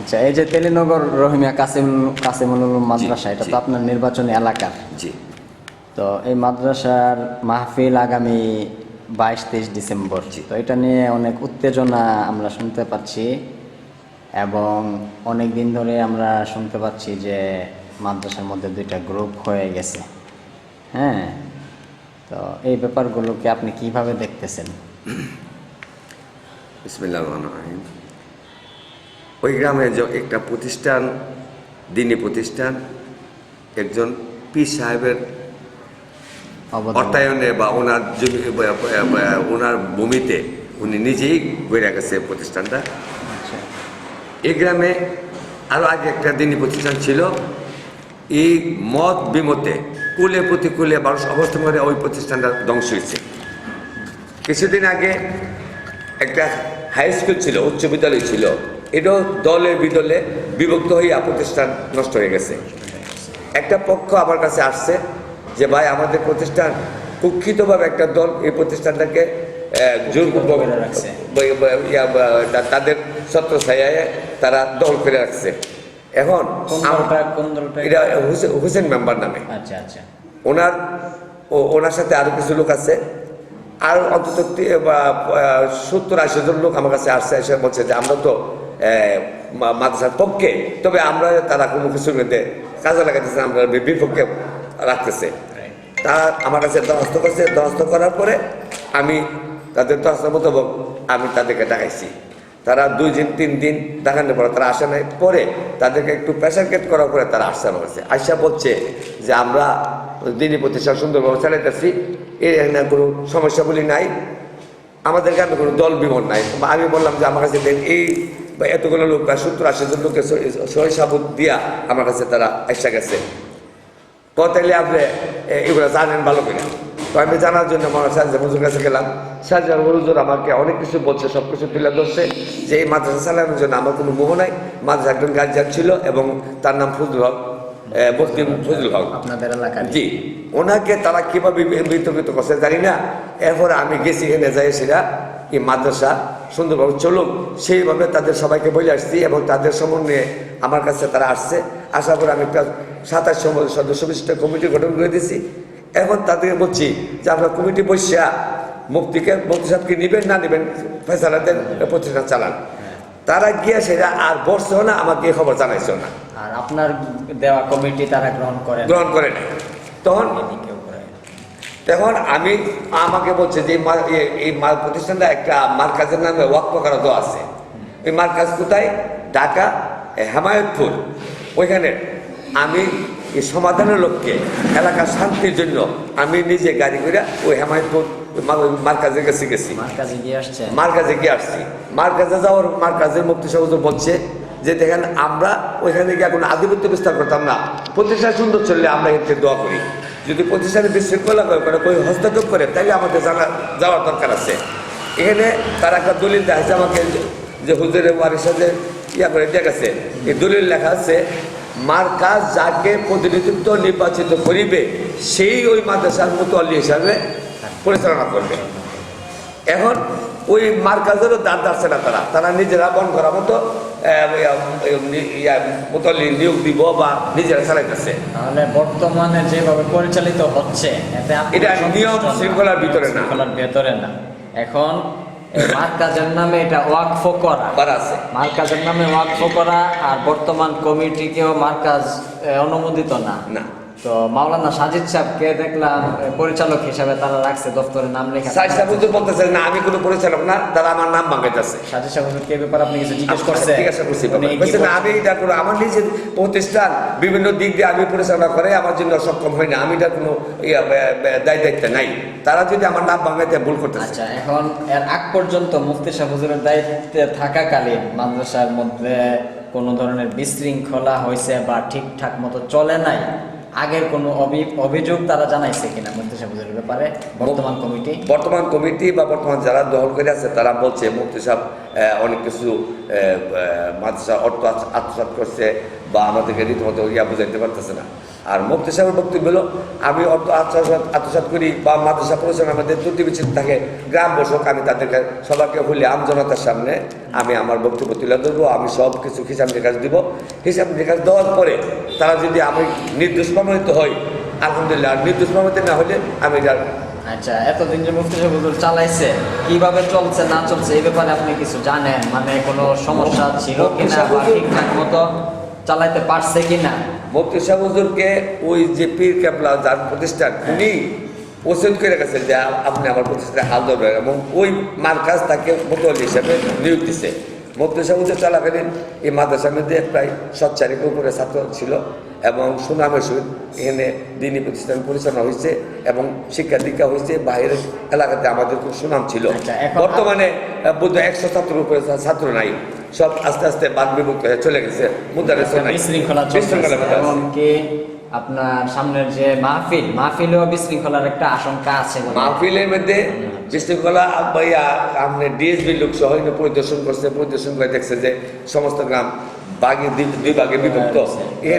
আচ্ছা এই যে তেলিনগর রহিমিয়া কাসিম কাসিমুল মাদ্রাসা এটা তো আপনার নির্বাচনী এলাকার জি। তো এই মাদ্রাসার মাহফিল আগামী বাইশ তেইশ ডিসেম্বর। জি। তো এটা নিয়ে অনেক উত্তেজনা আমরা শুনতে পাচ্ছি এবং অনেক দিন ধরে আমরা শুনতে পাচ্ছি যে মাদ্রাসার মধ্যে দুইটা গ্রুপ হয়ে গেছে। হ্যাঁ? তো এই ব্যাপারগুলোকে আপনি কীভাবে দেখতেছেন? বিসমিল্লাহ রহমান রহিম। ওই গ্রামে যে একটা প্রতিষ্ঠান দিনী প্রতিষ্ঠান একজন পি সাহেবের অর্থায়নে বা ওনার জমি ওনার ভূমিতে উনি নিজেই গড়ে গেছে প্রতিষ্ঠানটা। আচ্ছা। এই গ্রামে আরও আগে একটা দিনী প্রতিষ্ঠান ছিল। এই মত বিমতে কুলে প্রতিকূলে মানুষ অবস্থান করে ওই প্রতিষ্ঠানটা ধ্বংস হয়েছে। কিছুদিন আগে একটা হাই স্কুল ছিল উচ্চ বিদ্যালয় ছিল। এটাও দলে বিদলে বিভক্ত হয়ে প্রতিষ্ঠান নষ্ট হয়ে গেছে। একটা পক্ষ আমার কাছে আসছে যে ভাই আমাদের প্রতিষ্ঠান কুক্ষিতভাবে একটা দল এই প্রতিষ্ঠানটাকে জোরপূর্বক তাদের ছত্র ছায়ায় তারা দল করে রাখছে। এখন এটা হুসেন মেম্বার নামে। আচ্ছা আচ্ছা। ওনার ওনার সাথে আরও কিছু লোক আছে। আর অন্তত সত্তর আশি জন লোক আমার কাছে আসছে এসে বলছে যে আমরা তো মাদ্রাসার পক্ষে। তবে আমরা তারা কোনো কিছুর মধ্যে কাজে লাগাতেছে আমরা বিপক্ষে রাখতেছে। তারা আমার কাছে দরখাস্ত করছে। দরখাস্ত করার পরে আমি তাদের দরখাস্ত মোতাবেক আমি তাদেরকে ডাকাইছি। তারা দুই দিন, তিন দিন দেখানোর পরে তারা আসে নাই। পরে তাদেরকে একটু প্রেশার গেট করার পরে তারা আসতে আমার কাছে। আইসা বলছে যে, আমরা দিনী প্রতিষ্ঠান সুন্দরভাবে চালাইতেছি। এর এখানে কোনো সমস্যাগুলি নাই। আমাদের গ্রামে কোনো দল বিমন নাই। আমি বললাম যে, আমার কাছে এই বা এতগুলো লোক বা সত্তর আশি জন লোকের সহি সাবুত দিয়া আমার কাছে তারা এসে গেছে। তাইলে আপনি এগুলো জানেন ভালো করে তো আমি জানার জন্য আমার সাহায্য মজুর কাছে গেলাম। সাহায্য মজুর আমাকে অনেক কিছু বলছে সব কিছু তুলে ধরছে যে এই মাদ্রাসা চালানোর জন্য আমার কোনো মোহ নাই। মাদ্রাসা একজন গার্জিয়ান ছিল এবং তার নাম ফজলুল হক মুফতি ফজলুল হক। আপনাদের এলাকার জি ওনাকে তারা কীভাবে বিতর্কিত করছে জানি না। এরপরে আমি গেছি এনে যাই সেটা এই মাদ্রাসা সুন্দরভাবে চলুক সেইভাবে তাদের সবাইকে বলে আসছি এবং তাদের সমন্বয়ে আমার কাছে তারা আসছে। আসার পরে আমি একটা সাতাশ সদস্য বিশিষ্ট কমিটি গঠন করে দিয়েছি। এখন তাদেরকে বলছি যে আমরা কমিটি বসিয়া মুক্তিকে মুক্তি সাহেবকে নেবেন না নেবেন ফেসালা দেন প্রতিষ্ঠান চালান। তারা গিয়ে সেটা আর বসছেও না আমাকে খবর জানাইছেও না। আর আপনার দেওয়া কমিটি তারা গ্রহণ করে গ্রহণ করে নাই। তখন করে না। তখন আমি আমাকে বলছে যে এই এই মাল প্রতিষ্ঠানটা একটা মার্কাজের নামে ওয়াক্ফ করা তো আছে। এই মার্কাজ কোথায়? ঢাকা হেমায়তপুর। ওইখানে আমি এই সমাধানের লক্ষ্যে এলাকার শান্তির জন্য আমি নিজে গাড়ি করে ওই হেমায়তপুর ওই মার্কাজের কাছে গেছি। আমার কাছে গিয়ে আসছি? মার কাছে যাওয়ার মার কাছে মুক্তি সহযোগ বলছে যে দেখেন আমরা ওইখানে গিয়ে এখন আধিপত্য বিস্তার করতাম না। প্রতিষ্ঠান সুন্দর চললে আমরা এতে দোয়া করি। যদি প্রতিষ্ঠানে বিশৃঙ্খলা করে করে কেউ হস্তক্ষেপ করে তাহলে আমাদের জানা, যাওয়ার দরকার আছে। এখানে তারা একটা দলিল দেখাচ্ছে আমাকে যে- হুজুরের বাড়ির সাথে ইয়া করে দেখেছে এই দলিল লেখা আছে মার কাজ যাকে প্রতিনিধিত্ব নির্বাচিত করিবে, সেই ওই মাদ্রাসার মতো হিসাবে পরিচালনা করবে। এখন ওই মার্কাজেরও দাঁড় দাঁড়ছে না তারা। তারা নিজেরা বন করার মতো মুতল্লি নিয়োগ দিব বা নিজেরা চালাইতেছে তাহলে বর্তমানে যেভাবে পরিচালিত হচ্ছে এটা নিয়ম? শৃঙ্খলার ভিতরে না। ভেতরে না। এখন মার্কাজের নামে এটা ওয়াকফ করা। বার আছে। মার্কাজের নামে ওয়াকফ করা আর বর্তমান কমিটিকেও মার্কাজ অনুমোদিত না। না। তো মাওলানা সাজিদ সাহেবকে দেখলাম পরিচালক হিসাবে তারা রাখছে দপ্তরে নাম লেখা সাইসা বুঝতে বলতেছে না আমি কোনো পরিচালক না তারা আমার নাম ভাঙাইতেছে সাজিদ সাহেব এই ব্যাপারে আপনি কিছু জিজ্ঞেস করছেন ঠিক আছে উনি বলছে না? আমি এটা কোনো আমার নিজের প্রতিষ্ঠান বিভিন্ন দিক দিয়ে আমি পরিচালনা করে আমার জন্য সক্ষম হয় না আমি এটা কোনো দায় দায়িত্ব নাই। তারা যদি আমার নাম ভাঙাইতে ভুল করতেছে। আচ্ছা এখন এর আগ পর্যন্ত মুফতি সাহেব হুজুরের দায়িত্বে থাকাকালীন মাদ্রাসার মধ্যে কোনো ধরনের বিশৃঙ্খলা হয়েছে বা ঠিকঠাক মতো চলে নাই? আগের কোনো অভি- অভিযোগ তারা জানাইছে কিনা মুক্তি সাহেব ব্যাপারে? বর্তমান কমিটি? বর্তমান কমিটি বা বর্তমান যারা দখল করে আছে, তারা বলছে মুক্তি সাহেব অনেক কিছু মাদ্রাসা অর্থ আত্মসাত করছে বা আমাদেরকে রীতিমতো ইয়া বুঝাইতে পারতেছে না। আর মুক্তি সাহেবের বক্তব্য হলো আমি অর্থ আত্মসাৎ আত্মসাৎ করি বা মাদ্রাসা পরিচালনা আমাদের ত্রুটি বিচ্ছিন্ন থাকে গ্রাম বসক আমি তাদেরকে সবাইকে বলি আমজনতার সামনে আমি আমার বক্তব্য তুলে ধরবো আমি সব কিছু হিসাব নিকাশ দিব। হিসাব নিকাশ দেওয়ার পরে তারা যদি আমি নির্দোষ প্রমাণিত হই আলহামদুলিল্লাহ আর নির্দোষ প্রমাণিত না হলে আমি এটা আচ্ছা এতদিন যে মুফতি সাহেব চালাইছে কীভাবে চলছে না চলছে এই ব্যাপারে আপনি কিছু জানেন? মানে কোনো সমস্যা ছিল কিনা বা ঠিকঠাক মতো? চালাইতে পারছে কিনা? মুফতি সাহেব হুজুরকে ওই যে পীর কেবলা যার প্রতিষ্ঠান উনি ওসেদ করে গেছেন যে আপনি আমার প্রতিষ্ঠানে হাল ধরবেন এবং ওই মার্কাজ তাকে মোতল হিসেবে নিয়োগ দিছে। মুফতি সাহেব হুজুর চলাকালীন এই মাদ্রাসার মধ্যে প্রায় সচ্চারিক উপরে ছাত্র ছিল এবং সুনামের সহিত এখানে দিনী প্রতিষ্ঠান পরিচালনা হয়েছে এবং শিক্ষা দীক্ষা হয়েছে বাইরের এলাকাতে আমাদের খুব সুনাম ছিল। আচ্ছা, বর্তমানে বোধ একশো ছাত্রের উপরে ছাত্র নাই। সব আস্তে আস্তে বাদ বিভক্ত হয়ে চলে গেছে। মুদারেস বিশৃঙ্খলা। এমনকি আপনার সামনের যে মাহফিল মাহফিলেও বিশৃঙ্খলার একটা আশঙ্কা আছে। মাহফিলের মধ্যে বিশৃঙ্খলা ভাইয়া আপনি ডিএসবি লোক সহ পরিদর্শন করছে পরিদর্শন করে দেখছে যে সমস্ত গ্রাম বাগে দুই- ভাগে বিভক্ত। এই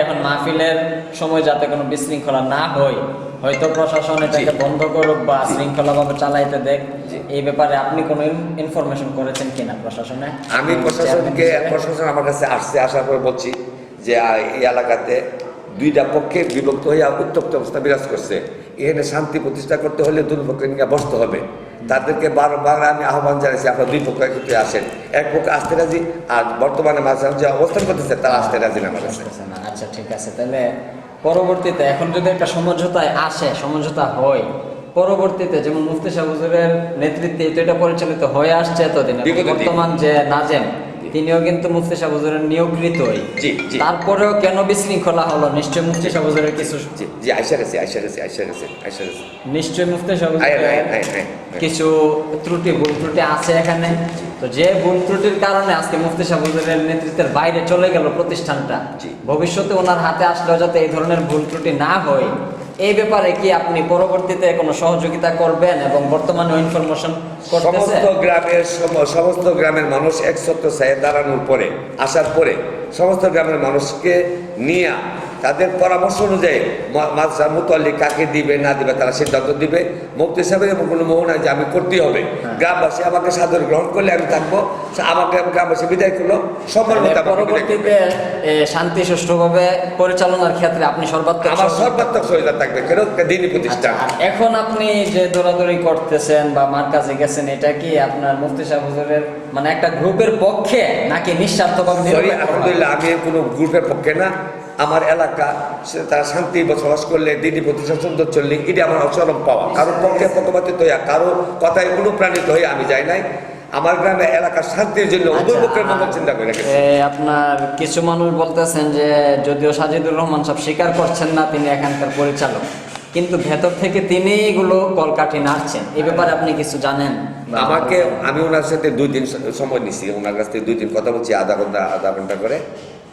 এখন মাহফিলের সময় যাতে কোনো বিশৃঙ্খলা না হয় হয়তো প্রশাসন এটাকে বন্ধ করুক বা শৃঙ্খলাভাবে চালাইতে দেখ। এই ব্যাপারে আপনি কোনো ইনফরমেশন করেছেন কিনা প্রশাসনে? আমি প্রশাসনকে প্রশাসন আমার কাছে আসছে আসার পরে বলছি যে এই এলাকাতে দুইটা পক্ষে বিভক্ত হয়ে উত্তপ্ত অবস্থা বিরাজ করছে। এখানে শান্তি প্রতিষ্ঠা করতে হলে দুই পক্ষে নিয়ে বসতে হবে। তাদেরকে বারবার আমি আহ্বান জানাইছি আপনার দুই পক্ষ একত্রে আসেন। এক পক্ষ আসতে রাজি আর বর্তমানে মাঝে যে অবস্থান করতেছে তারা আসতে রাজি না আমার। আচ্ছা ঠিক আছে। তাহলে পরবর্তীতে এখন যদি একটা সমঝোতায় আসে সমঝোতা হয় পরবর্তীতে যেমন মুফতি শাহ হুজুরের নেতৃত্বে তো এটা পরিচালিত হয়ে আসছে এতদিন বর্তমান যে নাজেম তিনিও কিন্তু মুফতি সাহেব হুজুরের নিয়োগকৃতই জি, জি। তারপরেও কেন বিশৃঙ্খলা হলো নিশ্চয় মুফতি সাহেব কিছু জি জি আইসা গেছে আইসা গেছে আইসা গেছে আইসা গেছে নিশ্চয় মুফতি সাহেব আয়, আয়, হুজুরের আয়, আয়, আয়। কিছু ত্রুটি ভুল ত্রুটি আছে এখানে তো যে ভুল ত্রুটির কারণে আজকে মুফতি সাহেব নেতৃত্বের বাইরে চলে গেল প্রতিষ্ঠানটা জি। ভবিষ্যতে ওনার হাতে আসলেও যাতে এই ধরনের ভুল ত্রুটি না হয় এই ব্যাপারে কি আপনি পরবর্তীতে কোনো সহযোগিতা করবেন এবং বর্তমানে ইনফরমেশন সমস্ত গ্রামের সমস্ত গ্রামের মানুষ একসত্র সাহেব দাঁড়ানোর পরে, আসার পরে, সমস্ত গ্রামের মানুষকে নিয়ে তাদের পরামর্শ অনুযায়ী মাদ্রাসার মুতল্লি কাকে দিবে না দিবে তারা সিদ্ধান্ত দিবে। মুক্তি সাহেবের এবং কোনো মোহ নাই যে আমি করতেই হবে। হ্যাঁ। গ্রামবাসী আমাকে সাদর গ্রহণ করলে আমি থাকব। আমাকে গ্রামবাসী বিদায় করল। সম্মান। পরবর্তীতে শান্তি সুষ্ঠুভাবে পরিচালনার ক্ষেত্রে আপনি সর্বাত্মক আমার সর্বাত্মক সহায়তা থাকবে কেন? দিনই আচ্ছা, এখন আপনি যে দৌড়াদৌড়ি করতেছেন বা মার কাছে গেছেন এটা কি আপনার মুফতি সাহেব হুজুরের মানে একটা গ্রুপের পক্ষে নাকি নিঃস্বার্থভাবে? আলহামদুলিল্লাহ আমি কোনো গ্রুপের পক্ষে না। আমার এলাকা তারা শান্তি বসবাস করলে দিদি প্রতিষ্ঠান সুন্দর চললে এটি আমার অচরম পাওয়া। কারোর পক্ষে পক্ষপাতিত হইয়া কারও কথায় অনুপ্রাণিত হয়ে আমি যাই নাই। আমার গ্রামে এলাকার শান্তির জন্য আচ্ছা, মঙ্গল চিন্তা করে রেখেছি। আপনার কিছু মানুষ বলতেছেন যে যদিও সাজিদুর রহমান সাহেব স্বীকার করছেন না তিনি এখানকার পরিচালক। কিন্তু ভেতর থেকে তিনি এগুলো কলকাঠি নাড়ছেন। এই ব্যাপারে আপনি কিছু জানেন? আমাকে আমি ওনার সাথে দুই দিন সময় নিছি। ওনার কাছ থেকে দুই দিন কথা বলছি আধা ঘণ্টা আধা ঘণ্টা করে।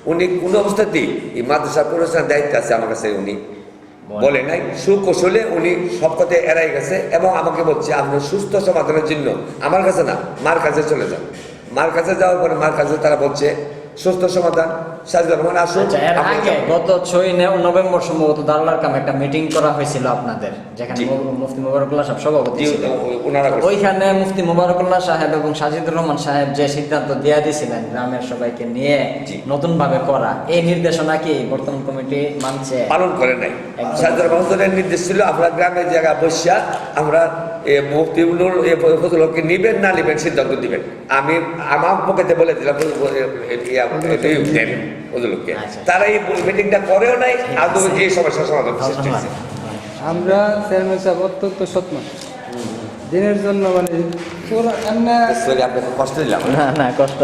উনি কোন অবস্থাতেই এই মাদ্রাসা প্রশাসনের দায়িত্ব আছে আমার কাছে উনি। বলে নাই সুকৌশলে উনি সব কথা এড়াই গেছে এবং আমাকে বলছে আপনার সুস্থ সমাধানের জন্য আমার কাছে না মার কাছে চলে যান। মার কাছে যাওয়ার পরে মার কাছে তারা বলছে সুস্থ সমাধান সাজিদুর রহমান আসুন আচ্ছা আগে গত ছয় নভেম্বর সম্ভবত দারুলার কাম একটা মিটিং করা হয়েছিল আপনাদের যেখানে মুফতি মুবারকুল্লাহ সাহেব সভাপতি। ওইখানে মুফতি মুবারকুল্লাহ সাহেব এবং সাজিদুর রহমান সাহেব যে সিদ্ধান্ত দিয়ে দিয়েছিলেন গ্রামের সবাইকে নিয়ে। নতুন ভাবে করা এই নির্দেশনা কি বর্তমান কমিটি মানছে পালন করে নাই। সাজুর মাহমুদের নির্দেশ ছিল আমরা গ্রামের জায়গা বসিয়া আমরা এ মুক্তিগুলোর এ ফজলকে নিবেন না নিবেন সিদ্ধান্ত দিবেন। আমি আমার পকেতে বলে দিলাম দেন ফজলকে। আচ্ছা। তারা এই মিটিংটা করেও নাই আর এই সমস্যার সমাধান সৃষ্টি আমরা চেয়ারম্যান সাহেব অত্যন্ত সৎ দিনের জন্য মানে আপনাকে কষ্ট দিলাম। না না কষ্ট